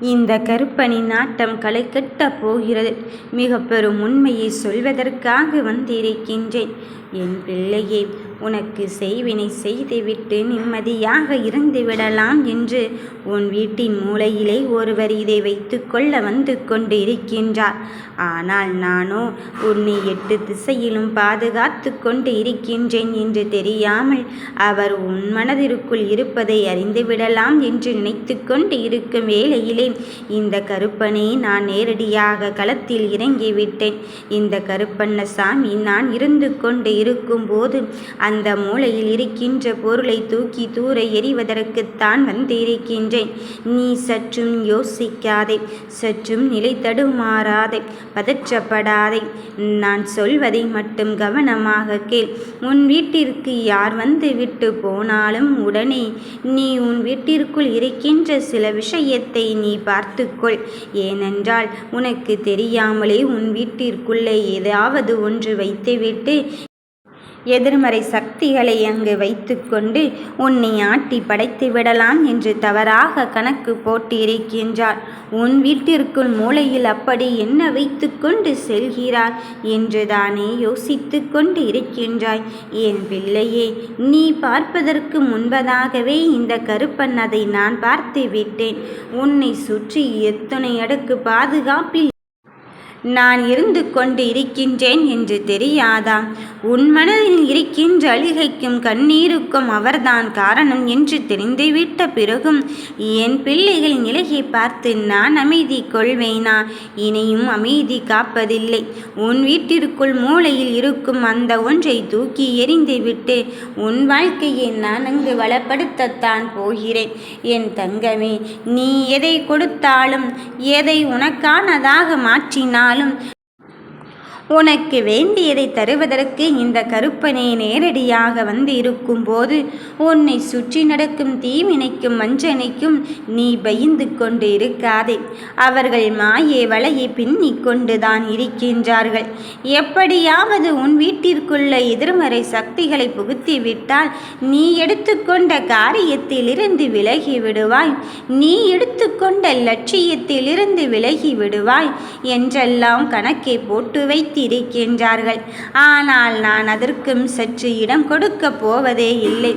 இந்த கருப்பணி நாட்டம் களை கட்டப் போகிறது. மிக பெரும் உண்மையை சொல்வதற்காக வந்திருக்கின்றேன். என் பிள்ளையை உனக்கு செய்வினை செய்துவிட்டு நிம்மதியாக இருந்து விடலாம் என்று உன் வீட்டின் மூலையிலே ஒருவர் இதை வைத்து கொள்ள வந்து கொண்டு இருக்கின்றார் ஆனால் நானோ உன்னை எட்டு திசையிலும் பாதுகாத்து கொண்டு இருக்கின்றேன் என்று தெரியாமல் அவர் உன் மனதிற்குள் இருப்பதை அறிந்து விடலாம் என்று நினைத்து கொண்டு இருக்கும் வேளையிலே இந்த கருப்பனை நான் நேரடியாக களத்தில் இறங்கிவிட்டேன். இந்த கருப்பண்ணசாமி நான் இருந்து கொண்டு இருக்கும்போது அந்த அந்த மூலையில் இருக்கின்ற பொருளை தூக்கி தூர எறிவதற்குத்தான் வந்திருக்கின்றேன். நீ சற்றும் யோசிக்காதே சற்றும் நிலை தடுமாறாதே பதற்றப்படாதே. நான் சொல்வதை மட்டும் கவனமாக கேள். உன் வீட்டிற்கு யார் வந்து விட்டு போனாலும் உடனே நீ உன் வீட்டிற்குள் இருக்கின்ற சில விஷயத்தை நீ பார்த்துக்கொள் ஏனென்றால் உனக்கு தெரியாமலே உன் வீட்டிற்குள்ளே ஏதாவது ஒன்று வைத்துவிட்டு எதிர்மறை சக்திகளை அங்கு வைத்துக்கொண்டு உன்னை ஆட்டி படைத்து விடலாம் என்று தவறாக கணக்கு போட்டிருக்கின்றார். உன் வீட்டிற்குள் மூளையில் அப்படி என்ன வைத்துக்கொண்டு செல்கிறார் என்று தானே யோசித்து கொண்டு இருக்கின்றாய். என் பிள்ளையே நீ பார்ப்பதற்கு முன்பதாகவே இந்த கருப்பன் அதை நான் பார்த்து விட்டேன். உன்னை சுற்றி எத்தனை அடுக்கு பாதுகாப்பில் நான் இருந்து கொண்டு இருக்கின்றேன் என்று தெரியாதா? உன் மனதில் இருக்கின்ற அழுகைக்கும் கண்ணீருக்கும் அவர்தான் காரணம் என்று தெரிந்துவிட்ட பிறகும் என் பிள்ளைகளின் நிலையை பார்த்து நான் அமைதி கொள்வேனா? இனியும் அமைதி காப்பதில்லை. உன் வீட்டிற்குள் மூளையில் இருக்கும் அந்த ஒன்றை தூக்கி எறிந்துவிட்டு உன் வாழ்க்கையை நான் அங்கு வளப்படுத்தத்தான் போகிறேன். என் தங்கமே நீ எதை கொடுத்தாலும் எதை உனக்கானதாக மாற்றினால் ஆனாலும் உனக்கு வேண்டியதை தருவதற்கு இந்த கருப்பனே நேரடியாக வந்து இருக்கும்போது உன்னை சுற்றி நடக்கும் தீவினைக்கும் வஞ்சனைக்கும் நீ பயந்து கொண்டு இருக்காதே. அவர்கள் மாயே வலையை பின்னிக் கொண்டுதான் இருக்கின்றார்கள். எப்படியாவது உன் வீட்டிற்குள்ள எதிர்மறை சக்திகளை புகுத்திவிட்டால் நீ எடுத்துக்கொண்ட காரியத்திலிருந்து விலகி விடுவாய் நீ எடுத்துக்கொண்ட லட்சியத்திலிருந்து விலகி விடுவாய் என்றெல்லாம் கணக்கை போட்டு வைத்து வைத்திருக்கின்றார்கள். ஆனால் நான் அதற்கும் சற்று இடம் கொடுக்க போவதே இல்லை.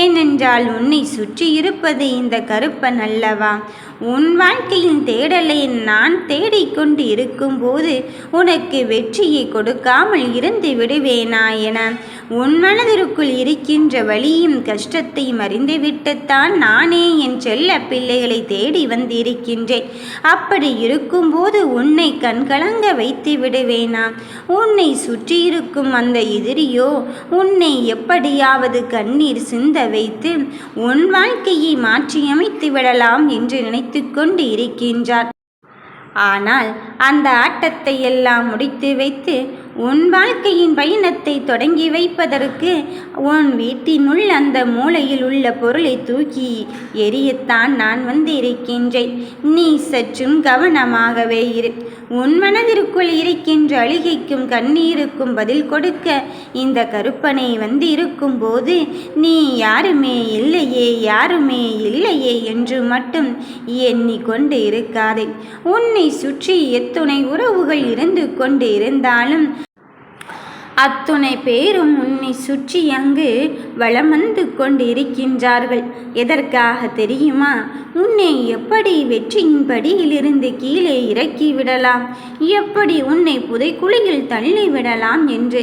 ஏனென்றால் உன்னை சுற்றி இருப்பது இந்த கருப்பன் அல்லவா? உன் வாழ்க்கையின் தேடலை நான் தேடிக்கொண்டு இருக்கும்போது உனக்கு வெற்றியை கொடுக்காமல் இருந்து விடுவேனா என உன் மனதிற்குள் இருக்கின்ற வழியும் கஷ்டத்தையும் அறிந்துவிட்டுத்தான் நானே என் செல்ல பிள்ளைகளை தேடி வந்திருக்கின்றேன். அப்படி இருக்கும்போது உன்னை கண்கலங்க வைத்து விடுவேனா? உன்னை சுற்றியிருக்கும் அந்த எதிரியோ உன்னை எப்படியாவது கண்ணீர் சிந்த வைத்து உன் வாழ்க்கையை மாற்றியமைத்து விடலாம் என்று வைத்து கொண்டு இருக்கின்றார். ஆனால் அந்த ஆட்டத்தை எல்லாம் முடித்து வைத்து உன் வாழ்க்கையின் பயணத்தை தொடங்கி வைப்பதற்கு உன் வீட்டினுள் அந்த மூலையில் உள்ள பொருளை தூக்கி எரியத்தான் நான் வந்திருக்கின்றேன். நீ சற்றும் கவனமாகவே இரு. உன் மனதிற்குள் இருக்கின்ற அழுகைக்கும் கண்ணீருக்கும் பதில் கொடுக்க இந்த கருப்பனை வந்து இருக்கும்போது நீ யாருமே இல்லையே யாருமே இல்லையே என்று மட்டும் எண்ணிக்கொண்டு இருக்காதே. உன்னை சுற்றி எத்துணை உறவுகள் இருந்து கொண்டு இருந்தாலும் அத்துணை பேரும் உன்னை சுற்றி அங்கு வளம் வந்து கொண்டிருக்கின்றார்கள். எதற்காக தெரியுமா? உன்னை எப்படி வெற்றியின் படியிலிருந்து கீழே இறக்கி விடலாம்? எப்படி உன்னை புதைக்குழியில் தள்ளி விடலாம் என்று?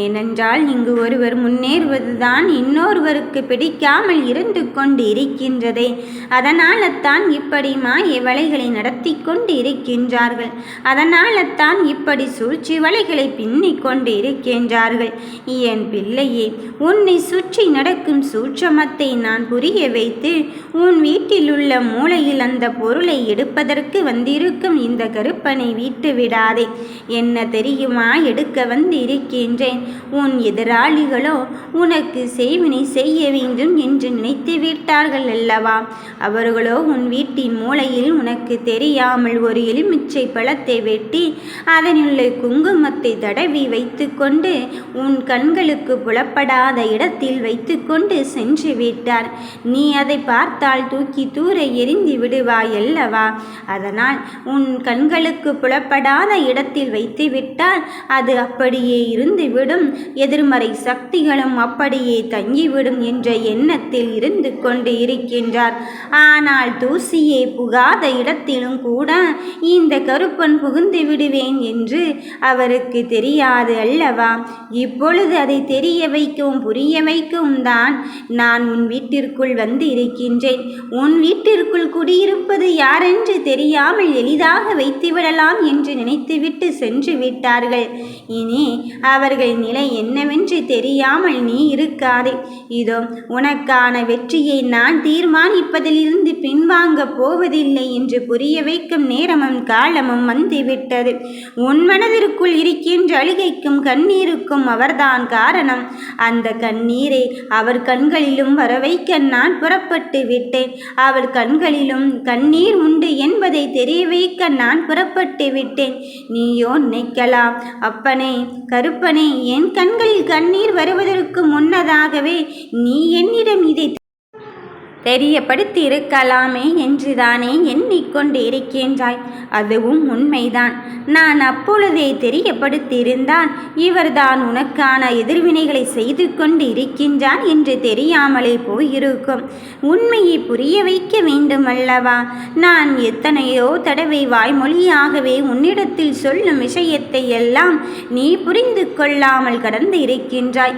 ஏனென்றால் இங்கு ஒருவர் முன்னேறுவதுதான் இன்னொருவருக்கு பிடிக்காமல் இருந்து கொண்டு இருக்கின்றதே அதனால தான் இப்படி மாய வலைகளை நடத்தி கொண்டு இருக்கின்றார்கள் அதனால தான் இப்படி சூழ்ச்சி வலைகளை பின்னிக் கொண்டு இருக்கின்ற என்றார்கள். என் பிள்ளையே உன்னை சுற்றி நடக்கும் சூட்சமத்தை நான் புரிய வைத்து உன் வீட்டில் உள்ள மூளையில் அந்த பொருளை எடுப்பதற்கு வந்திருக்கும் இந்த கருப்பனை வீட்டு விடாதே. என்ன தெரியுமா எடுக்க வந்து இருக்கின்றேன் உன் எதிராளிகளோ உனக்கு செய்வினை செய்ய வேண்டும் என்று நினைத்து விட்டார்கள் அல்லவா? அவர்களோ உன் வீட்டின் மூளையில் உனக்கு தெரியாமல் ஒரு எலுமிச்சை பழத்தை வெட்டி அதனுள்ள குங்குமத்தை தடவி வைத்துக்கொண்டு கொண்டு உன் கண்களுக்கு புலப்படாத இடத்தில் வைத்துக்கொண்டு சென்று விட்டார். நீ அதை பார்த்தால் தூக்கி தூர எரிந்து விடுவாய் அல்லவா அதனால் உன் கண்களுக்கு புலப்படாத இடத்தில் வைத்துவிட்டால் அது அப்படியே இருந்துவிடும். எதிர்மறை சக்திகளும் அப்படியே தங்கிவிடும் என்ற எண்ணத்தில் இருந்து கொண்டு இருக்கின்றார். ஆனால் தூசியை புகாத இடத்திலும் கூட இந்த கருப்பன் புகுந்து விடுவேன் என்று அவருக்கு தெரியாது அல்லவா? இப்பொழுது அதை தெரிய வைக்கவும் புரிய வைக்கவும் தான் நான் உன் வீட்டிற்குள் வந்து இருக்கின்றேன். உன் வீட்டிற்குள் குடியிருப்பது யாரென்று தெரியாமல் எளிதாக வைத்துவிடலாம் என்று நினைத்துவிட்டு சென்று விட்டார்கள். இனி அவர்கள் நிலை என்னவென்று தெரியாமல் நீ இருக்காதே. இதோ உனக்கான வெற்றியை நான் தீர்மானிப்பதிலிருந்து பின்வாங்கப் போவதில்லை என்று புரிய வைக்கும் நேரமும் காலமும் வந்துவிட்டது. உன் மனதிற்குள் இருக்கின்ற அழுகைக்கும் கண்ணீர் கண்ணீருக்கும் அவர்தான் காரணம். அந்த கண்ணீரை அவர் கண்களிலும் வர வைக்க நான் புறப்பட்டு விட்டேன். அவர் கண்களிலும் கண்ணீர் உண்டு என்பதை தெரிய வைக்க நான் புறப்பட்டு விட்டேன். நீயோ நினைக்கலாம். அப்பனே கருப்பனே என் கண்களில் கண்ணீர் வருவதற்கு முன்னதாகவே நீ என்னிடம் இதை தெரியப்படுத்தி இருக்கலாமே என்றுதானே எண்ணிக்கொண்டிருக்கின்றாய். அதுவும் உண்மைதான். நான் அப்பொழுதே தெரியப்படுத்தியிருந்தான். இவர்தான் உனக்கான எதிர்வினைகளை செய்து கொண்டு இருக்கின்றான் என்று தெரியாமலே போயிருக்கும். உண்மையை புரிய வைக்க வேண்டுமல்லவா? நான் எத்தனையோ தடவை வாய்மொழியாகவே உன்னிடத்தில் சொல்லும் விஷயத்தை எல்லாம் நீ புரிந்து கொள்ளாமல் கடந்து இருக்கின்றாய்.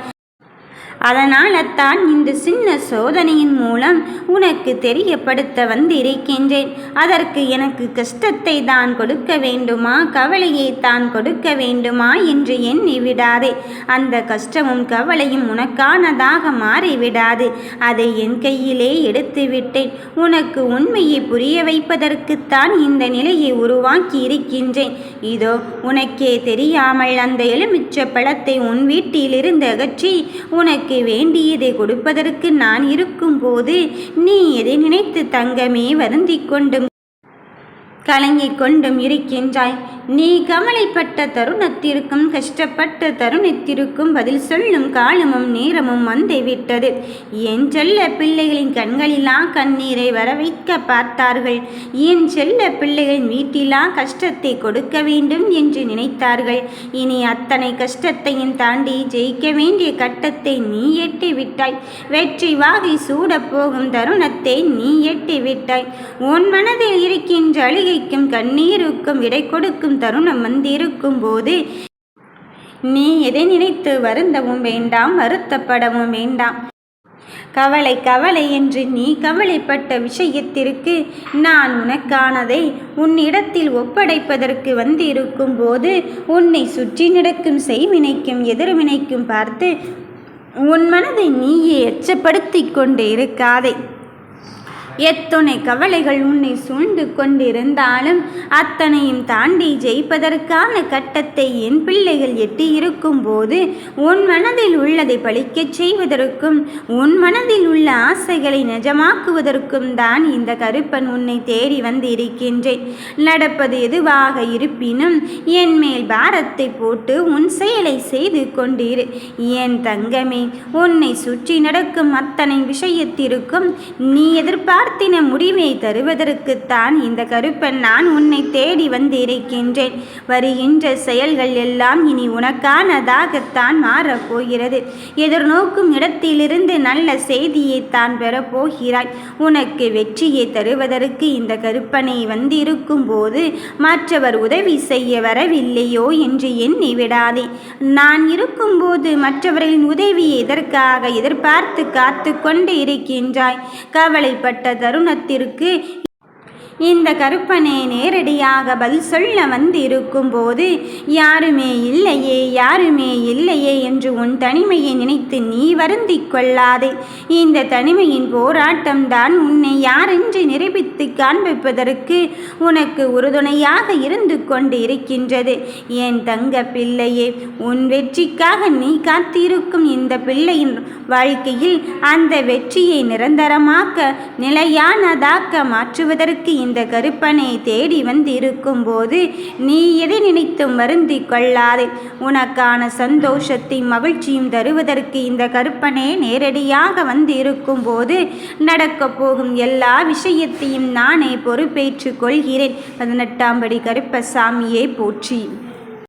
அதனால்தான் இந்த சின்ன சோதனையின் மூலம் உனக்கு தெரியப்படுத்த வந்திருக்கின்றேன். அதற்கு எனக்கு கஷ்டத்தை தான் கொடுக்க வேண்டுமா? கவலையை தான் கொடுக்க வேண்டுமா? என்று எண்ணி விடாதே. அந்த கஷ்டமும் கவலையும் உனக்கானதாக மாறிவிடாது. அதை என் கையிலே எடுத்து விட்டேன் உனக்கு உண்மையை புரிய வைப்பதற்குத்தான் இந்த நிலையை உருவாக்கி இருக்கின்றேன் இதோ உனக்கே தெரியாமல் அந்த எலுமிச்ச பழத்தை உன் வீட்டிலிருந்து அகற்றி உனக்கு உனக்கு வேண்டியதை கொடுப்பதற்கு நான் இருக்கும்போது நீ எதை நினைத்து தங்கமே வருந்திக் கொண்டும் கலங்கிக் கொண்டும் இருக்கின்றாய். நீ கவலைப்பட்ட தருணத்திற்கும் கஷ்டப்பட்ட தருணத்திற்கும் பதில் சொல்லும் காலமும் நேரமும் வந்துவிட்டது. என் செல்ல பிள்ளைகளின் கண்களிலா கண்ணீரை வரவைக்க பார்த்தார்கள். என் செல்ல பிள்ளைகளின் வீட்டிலா கஷ்டத்தை கொடுக்க வேண்டும் என்று நினைத்தார்கள். இனி அத்தனை கஷ்டத்தையும் தாண்டி ஜெயிக்க வேண்டிய கட்டத்தை நீ எட்டி விட்டாய் வெற்றி வாகை சூடப்போகும் தருணத்தை நீ எட்டி விட்டாய் உன் மனதில் இருக்கின்ற அழுகைக்கும் கண்ணீருக்கும் விடை கொடுக்கும் தருணம் வந்திருக்கும் போது நீ எதை நினைத்து வருந்தவும் வேண்டாம் வருத்தப்படவும் வேண்டாம். கவலை கவலை என்று நீ கவலைப்பட்ட விஷயத்திற்கு நான் உனக்கானதை உன்னிடத்தில் ஒப்படைப்பதற்கு வந்திருக்கும் போது உன்னை சுற்றி நடக்கும் செய்வினைக்கும் எதிர்வினைக்கும் பார்த்து உன் மனதை நீயே எச்சப்படுத்தி கொண்டு இருக்காதே. எத்துணை கவலைகள் உன்னை சூழ்ந்து கொண்டிருந்தாலும் அத்தனையும் தாண்டி ஜெயிப்பதற்கான கட்டத்தை என் பிள்ளைகள் எட்டியிருக்கும் போது உன் மனதில் உள்ளதை பழிக்கச் செய்வதற்கும் உன் மனதில் உள்ள ஆசைகளை நிஜமாக்குவதற்கும் தான் இந்த கருப்பன் உன்னை தேடி வந்து இருக்கின்றேன் நடப்பது எதுவாக இருப்பினும் என் மேல் பாரத்தை போட்டு உன் செயலை செய்து கொண்டிரு. என் தங்கமே உன்னை சுற்றி நடக்கும் அத்தனை விஷயத்திற்கும் நீ எதிர்பார்த்து பிரார்த்தின முடிவை தருவதற்குத்தான் இந்த கருப்பன் நான் உன்னை தேடி வந்திருக்கின்றேன். வருகின்ற செயல்கள் எல்லாம் இனி உனக்கானதாகத்தான் மாறப்போகிறது எதிர்நோக்கும் இடத்திலிருந்து நல்ல செய்தியை தான் பெறப்போகிறாய் உனக்கு வெற்றியை தருவதற்கு இந்த கருப்பனை வந்திருக்கும் போது மற்றவர் உதவி செய்ய வரவில்லையோ என்று எண்ணி விடாதே. நான் இருக்கும்போது மற்றவர்களின் உதவியை எதற்காக எதிர்பார்த்து காத்து கொண்டு இருக்கின்றாய்? கவலைப்பட்ட தருணத்திற்கு இந்த கருப்பனே நேரடியாக பதில் சொல்ல வந்திருக்கும் போது யாருமே இல்லையே யாருமே இல்லையே என்று உன் தனிமையை நினைத்து நீ வருந்திக் கொள்ளாதே. இந்த தனிமையின் போராட்டம் தான் உன்னை யாரென்று நிரூபித்து காண்பிப்பதற்கு உனக்கு உறுதுணையாக இருந்து கொண்டு இருக்கின்றது என் தங்க பிள்ளையே உன் வெற்றிக்காக நீ காத்திருக்கும் இந்த பிள்ளையின் வாழ்க்கையில் அந்த வெற்றியை நிரந்தரமாக்க நிலையானதாக்க மாற்றுவதற்கு இந்த கருப்பனை தேடி வந்திருக்கும் போது நீ எதை நினைத்தும் வருந்தி கொள்ளாதே. உனக்கான சந்தோஷத்தையும் மகிழ்ச்சியும் தருவதற்கு இந்த கருப்பனே நேரடியாக வந்து இருக்கும் போது நடக்கப் போகும் எல்லா விஷயத்தையும் நானே பொறுப்பேற்றுக் கொள்கிறேன். பதினெட்டாம் படி கருப்பசாமியை போற்றி.